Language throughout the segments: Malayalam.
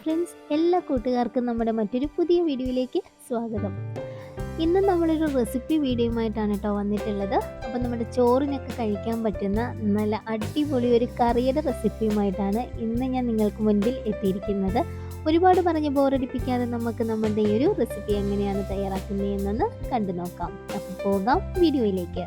ഫ്രണ്ട്സ് എല്ലാ കൂട്ടുകാർക്കും നമ്മുടെ മറ്റൊരു പുതിയ വീഡിയോയിലേക്ക് സ്വാഗതം. ഇന്ന് നമ്മളൊരു റെസിപ്പി വീഡിയോയുമായിട്ടാണ് കേട്ടോ വന്നിട്ടുള്ളത്. അപ്പോൾ നമ്മുടെ ചോറിനൊക്കെ കഴിക്കാൻ പറ്റുന്ന നല്ല അടിപൊളി ഒരു കറിയുടെ റെസിപ്പിയുമായിട്ടാണ് ഇന്ന് ഞാൻ നിങ്ങൾക്ക് മുൻപിൽ എത്തിയിരിക്കുന്നത്. ഒരുപാട് പറഞ്ഞ് ബോറടിപ്പിക്കാതെ നമുക്ക് നമ്മുടെ ഈ ഒരു റെസിപ്പി എങ്ങനെയാണ് തയ്യാറാക്കുന്നതെന്നൊന്ന് കണ്ടു നോക്കാം. അപ്പോൾ പോകാം വീഡിയോയിലേക്ക്.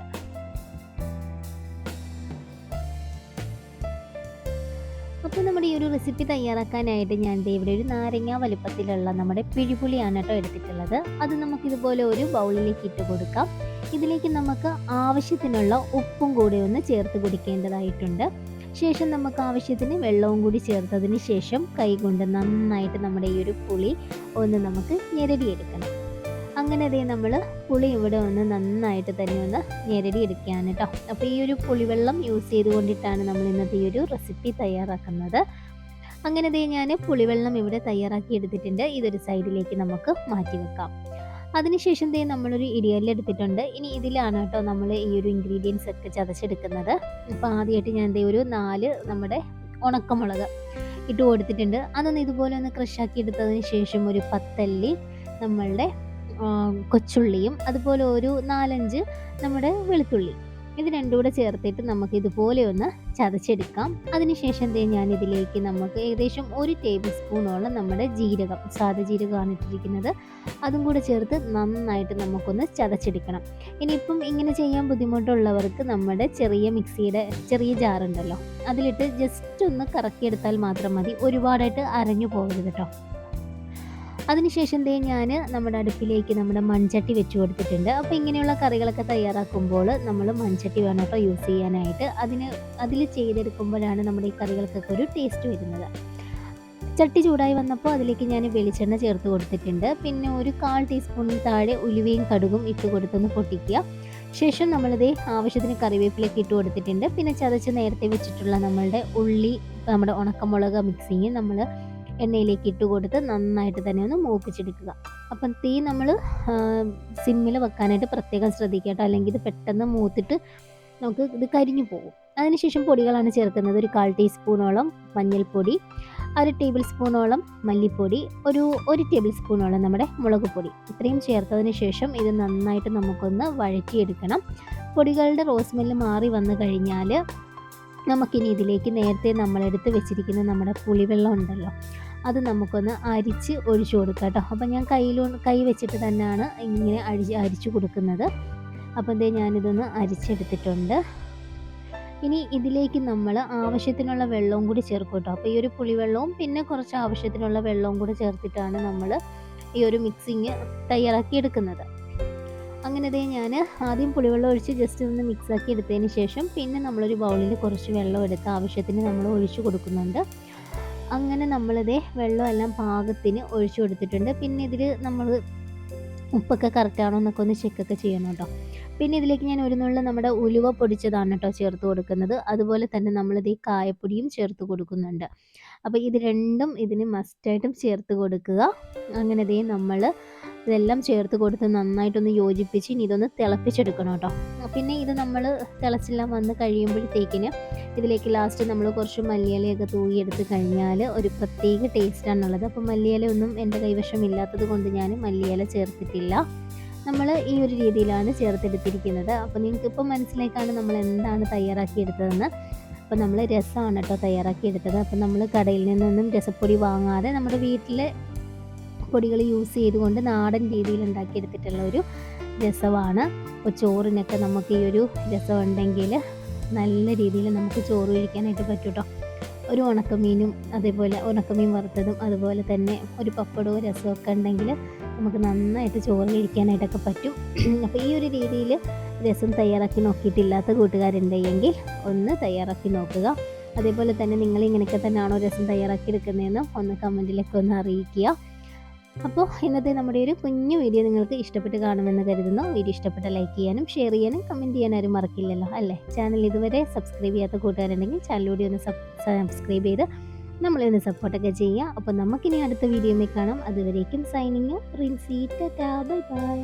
അപ്പോൾ നമ്മുടെ ഈ ഒരു റെസിപ്പി തയ്യാറാക്കാനായിട്ട് ഞാൻ ഇവിടെ ഒരു നാരങ്ങ വലുപ്പത്തിലുള്ള നമ്മുടെ പിഴിപുളിയാണ് കേട്ടോ എടുത്തിട്ടുള്ളത്. അത് നമുക്ക് ഇതുപോലെ ഒരു ബൗളിലേക്ക് ഇട്ട് കൊടുക്കാം. ഇതിലേക്ക് നമുക്ക് ആവശ്യത്തിനുള്ള ഉപ്പും കൂടി ഒന്ന് ചേർത്ത് കുടിക്കേണ്ടതായിട്ടുണ്ട്. ശേഷം നമുക്ക് ആവശ്യത്തിന് വെള്ളവും കൂടി ചേർത്തതിന് ശേഷം കൈകൊണ്ട് നന്നായിട്ട് നമ്മുടെ ഈ ഒരു പുളി ഒന്ന് നമുക്ക് ഞെരടിയെടുക്കണം. അങ്ങനെ അതേ നമ്മൾ പുളി ഇവിടെ ഒന്ന് നന്നായിട്ട് തന്നെ ഒന്ന് ഞെരടി എടുക്കുകയാണ് കേട്ടോ. അപ്പോൾ ഈ ഒരു പുളിവെള്ളം യൂസ് ചെയ്തുകൊണ്ടിട്ടാണ് നമ്മൾ ഇന്നത്തെ ഈ ഒരു റെസിപ്പി തയ്യാറാക്കുന്നത്. അങ്ങനെ ദേ ഞാൻ പുളിവെള്ളം ഇവിടെ തയ്യാറാക്കി എടുത്തിട്ടുണ്ട്. ഇതൊരു സൈഡിലേക്ക് നമുക്ക് മാറ്റി വെക്കാം. അതിനുശേഷം ദേ നമ്മളൊരു ഇടിയല്ല എടുത്തിട്ടുണ്ട്. ഇനി ഇതിലാണ് കേട്ടോ നമ്മൾ ഈ ഒരു ഇൻഗ്രീഡിയൻസ് ഒക്കെ ചതച്ചെടുക്കുന്നത്. അപ്പോൾ ആദ്യമായിട്ട് ഞാൻ ദേ ഒരു നാല് നമ്മുടെ ഉണക്കമുളക് ഇട്ട് കൊടുത്തിട്ടുണ്ട്. അതൊന്ന് ഇതുപോലെ ഒന്ന് ക്രഷാക്കി എടുത്തതിന് ശേഷം ഒരു പത്തല്ലി നമ്മളുടെ കൊച്ചുള്ളിയും അതുപോലെ ഒരു നാലഞ്ച് നമ്മുടെ വെളുത്തുള്ളി ഇത് രണ്ടും കൂടെ ചേർത്തിട്ട് നമുക്ക് ഇതുപോലെ ഒന്ന് ചതച്ചെടുക്കാം. അതിനുശേഷം ദേ ഞാൻ ഇതിലേക്ക് നമുക്ക് ഏകദേശം ഒരു ടേബിൾ സ്പൂണോളം നമ്മുടെ ജീരകം സാധ ജീരകമാണ് ഇട്ടിരിക്കുന്നത്. അതും കൂടെ ചേർത്ത് നന്നായിട്ട് നമുക്കൊന്ന് ചതച്ചെടുക്കണം. ഇനിയിപ്പം ഇങ്ങനെ ചെയ്യാൻ ബുദ്ധിമുട്ടുള്ളവർക്ക് നമ്മുടെ ചെറിയ മിക്സിയുടെ ചെറിയ ജാറുണ്ടല്ലോ അതിലിട്ട് ജസ്റ്റ് ഒന്ന് കറക്കിയെടുത്താൽ മാത്രം മതി. ഒരുപാടായിട്ട് അരഞ്ഞു പോകരുത് കേട്ടോ. അതിനുശേഷം ദേ ഞാൻ നമ്മുടെ അടുപ്പിലേക്ക് നമ്മുടെ മൺചട്ടി വെച്ച് കൊടുത്തിട്ടുണ്ട്. അപ്പോൾ ഇങ്ങനെയുള്ള കറികളൊക്കെ തയ്യാറാക്കുമ്പോൾ നമ്മൾ മൺചട്ടി വേണം കേട്ടോ യൂസ് ചെയ്യാനായിട്ട്. അതിന് അതിൽ ചെയ്തെടുക്കുമ്പോഴാണ് നമ്മുടെ ഈ കറികൾക്കൊക്കെ ഒരു ടേസ്റ്റ് വരുന്നത്. ചട്ടി ചൂടായി വന്നപ്പോൾ അതിലേക്ക് ഞാൻ വെളിച്ചെണ്ണ ചേർത്ത് കൊടുത്തിട്ടുണ്ട്. പിന്നെ ഒരു കാൽ ടീസ്പൂണിൽ താഴെ ഉലുവയും കടുകും ഇട്ട് കൊടുത്തൊന്ന് പൊട്ടിക്കുക. ശേഷം നമ്മളിത് ആവശ്യത്തിന് കറിവേപ്പിലേക്ക് ഇട്ട് കൊടുത്തിട്ടുണ്ട്. പിന്നെ ചതച്ച് നേരത്തെ വെച്ചിട്ടുള്ള നമ്മളുടെ ഉള്ളി നമ്മുടെ ഉണക്കമുളക് മിക്സിങ് നമ്മൾ എണ്ണയിലേക്ക് ഇട്ട് കൊടുത്ത് നന്നായിട്ട് തന്നെ ഒന്ന് മൂപ്പിച്ചെടുക്കുക. അപ്പം തീ നമ്മൾ സിമ്മിൽ വെക്കാനായിട്ട് പ്രത്യേകം ശ്രദ്ധിക്കുക കേട്ടോ. അല്ലെങ്കിൽ ഇത് പെട്ടെന്ന് മൂത്തിട്ട് നമുക്ക് ഇത് കരിഞ്ഞു പോകും. അതിനുശേഷം പൊടികളാണ് ചേർക്കുന്നത്. ഒരു കാൽ ടീസ്പൂണോളം മഞ്ഞൾപ്പൊടി അര ടേബിൾ സ്പൂണോളം മല്ലിപ്പൊടി ഒരു ഒരു ടേബിൾ സ്പൂണോളം നമ്മുടെ മുളക് പൊടി ഇത്രയും ചേർത്തതിന് ശേഷം ഇത് നന്നായിട്ട് നമുക്കൊന്ന് വഴറ്റിയെടുക്കണം. പൊടികളുടെ റോസ് മെല്ല് മാറി വന്നു കഴിഞ്ഞാൽ നമുക്കിനി ഇതിലേക്ക് നേരത്തെ നമ്മളെടുത്ത് വെച്ചിരിക്കുന്ന നമ്മുടെ പുളിവെള്ളം ഉണ്ടല്ലോ അത് നമുക്കൊന്ന് അരിച്ച് ഒഴിച്ചു കൊടുക്കാം കേട്ടോ. അപ്പം ഞാൻ കയ്യിൽ കൈ വെച്ചിട്ട് തന്നെയാണ് ഇങ്ങനെ അഴിച്ച് അരിച്ചു കൊടുക്കുന്നത്. അപ്പം എന്തേ ഞാനിതൊന്ന് അരിച്ചെടുത്തിട്ടുണ്ട്. ഇനി ഇതിലേക്ക് നമ്മൾ ആവശ്യത്തിനുള്ള വെള്ളവും കൂടി ചേർക്കും കേട്ടോ. അപ്പോൾ ഈ ഒരു പുളിവെള്ളവും പിന്നെ കുറച്ച് ആവശ്യത്തിനുള്ള വെള്ളവും കൂടി ചേർത്തിട്ടാണ് നമ്മൾ ഈ ഒരു മിക്സിങ് തയ്യാറാക്കി എടുക്കുന്നത്. അങ്ങനെ ദേ ഞാൻ ആദ്യം പുളിവെള്ളം ഒഴിച്ച് ജസ്റ്റ് ഒന്ന് മിക്സാക്കി എടുത്തതിന് ശേഷം പിന്നെ നമ്മളൊരു ബൗളിൽ കുറച്ച് വെള്ളം എടുത്ത് ആവശ്യത്തിന് നമ്മൾ ഒഴിച്ചു കൊടുക്കുന്നുണ്ട്. അങ്ങനെ നമ്മളിതേ വെള്ളമെല്ലാം പാകത്തിന് ഒഴിച്ചു കൊടുത്തിട്ടുണ്ട്. പിന്നെ ഇതിൽ നമ്മൾ ഉപ്പൊക്കെ കറക്റ്റാണോ എന്നൊക്കെ ഒന്ന് ചെക്കൊക്കെ ചെയ്യണം കേട്ടോ. പിന്നെ ഇതിലേക്ക് ഞാൻ ഒരു നുള്ള നമ്മുടെ ഉലുവ പൊടിച്ചതാണ് കേട്ടോ ചേർത്ത് കൊടുക്കുന്നത്. അതുപോലെ തന്നെ നമ്മളിത് ഈ കായപ്പൊടിയും ചേർത്ത് കൊടുക്കുന്നുണ്ട്. അപ്പോൾ ഇത് രണ്ടും ഇതിന് മസ്റ്റായിട്ടും ചേർത്ത് കൊടുക്കുക. അങ്ങനെ ഇതേ നമ്മൾ ഇതെല്ലാം ചേർത്ത് കൊടുത്ത് നന്നായിട്ടൊന്ന് യോജിപ്പിച്ച് ഇനി ഇതൊന്ന് തിളപ്പിച്ചെടുക്കണം കേട്ടോ. പിന്നെ ഇത് നമ്മൾ തിളച്ചെല്ലാം വന്ന് കഴിയുമ്പോഴത്തേക്കിന് ഇതിലേക്ക് ലാസ്റ്റ് നമ്മൾ കുറച്ച് മല്ലിയിലയൊക്കെ തൂകിയെടുത്ത് കഴിഞ്ഞാൽ ഒരു പ്രത്യേക ടേസ്റ്റാണുള്ളത് അപ്പോൾ മല്ലിയില ഒന്നും എന്റെ കൈവശം ഇല്ലാത്തത് കൊണ്ട് ഞാൻ മല്ലിയില ചേർത്തിട്ടില്ല. നമ്മൾ ഈ ഒരു രീതിയിലാണ് ചേർത്തെടുത്തിരിക്കുന്നത്. അപ്പോൾ നിങ്ങൾക്ക് ഇപ്പോൾ മനസ്സിലേക്കാണ് നമ്മൾ എന്താണ് തയ്യാറാക്കിയെടുത്തതെന്ന്. അപ്പോൾ നമ്മൾ രസമാണ് കേട്ടോ തയ്യാറാക്കിയെടുത്തത്. അപ്പോൾ നമ്മൾ കടയിൽ നിന്നൊന്നും രസപ്പൊടി വാങ്ങാതെ നമ്മുടെ വീട്ടിലെ പൊടികൾ യൂസ് ചെയ്തുകൊണ്ട് നാടൻ രീതിയിൽ ഉണ്ടാക്കിയെടുത്തിട്ടുള്ള ഒരു രസമാണ്. അപ്പോൾ ചോറിനൊക്കെ നമുക്ക് ഈ ഒരു രസം ഉണ്ടെങ്കിൽ നല്ല രീതിയിൽ നമുക്ക് ചോറ് കഴിക്കാനായിട്ട് പറ്റും കേട്ടോ ഒരു ഉണക്കമീനും അതേപോലെ ഉണക്കമീൻ വറുത്തതും അതുപോലെ തന്നെ ഒരു പപ്പടവും രസമൊക്കെ ഉണ്ടെങ്കിൽ നമുക്ക് നന്നായിട്ട് ചോറ് കഴിക്കാനായിട്ടൊക്കെ പറ്റും. അപ്പോൾ ഈ ഒരു രീതിയിൽ രസം തയ്യാറാക്കി നോക്കിയിട്ടില്ലാത്ത കൂട്ടുകാരുണ്ടെങ്കിൽ ഒന്ന് തയ്യാറാക്കി നോക്കുക. അതേപോലെ തന്നെ നിങ്ങൾ ഇങ്ങനെയൊക്കെ തന്നെയാണോ രസം തയ്യാറാക്കി എടുക്കുന്നതെന്ന് ഒന്ന് കമന്റിലൊക്കെ ഒന്ന് അറിയിക്കുക. അപ്പോൾ ഇന്നത്തെ നമ്മുടെ ഒരു കുഞ്ഞു വീഡിയോ നിങ്ങൾക്ക് ഇഷ്ടപ്പെട്ട് കാണുമെന്ന് കരുതുന്നു. വീഡിയോ ഇഷ്ടപ്പെട്ട ലൈക്ക് ചെയ്യാനും ഷെയർ ചെയ്യാനും കമന്റ് ചെയ്യാനും ആരും മറക്കില്ലല്ലോ അല്ലേ? ചാനൽ ഇതുവരെ സബ്സ്ക്രൈബ് ചെയ്യാത്ത കൂട്ടുകാരുണ്ടെങ്കിൽ ചാനലിലൂടെ ഒന്ന് സബ്സ്ക്രൈബ് ചെയ്ത് നമ്മളെ ഒന്ന് സപ്പോർട്ടൊക്കെ ചെയ്യുക. അപ്പോൾ നമുക്കിനി അടുത്ത വീഡിയോയിൽ കാണാം. അതുവരേക്കും സൈനിങ് റിൻസി ബൈ ബൈ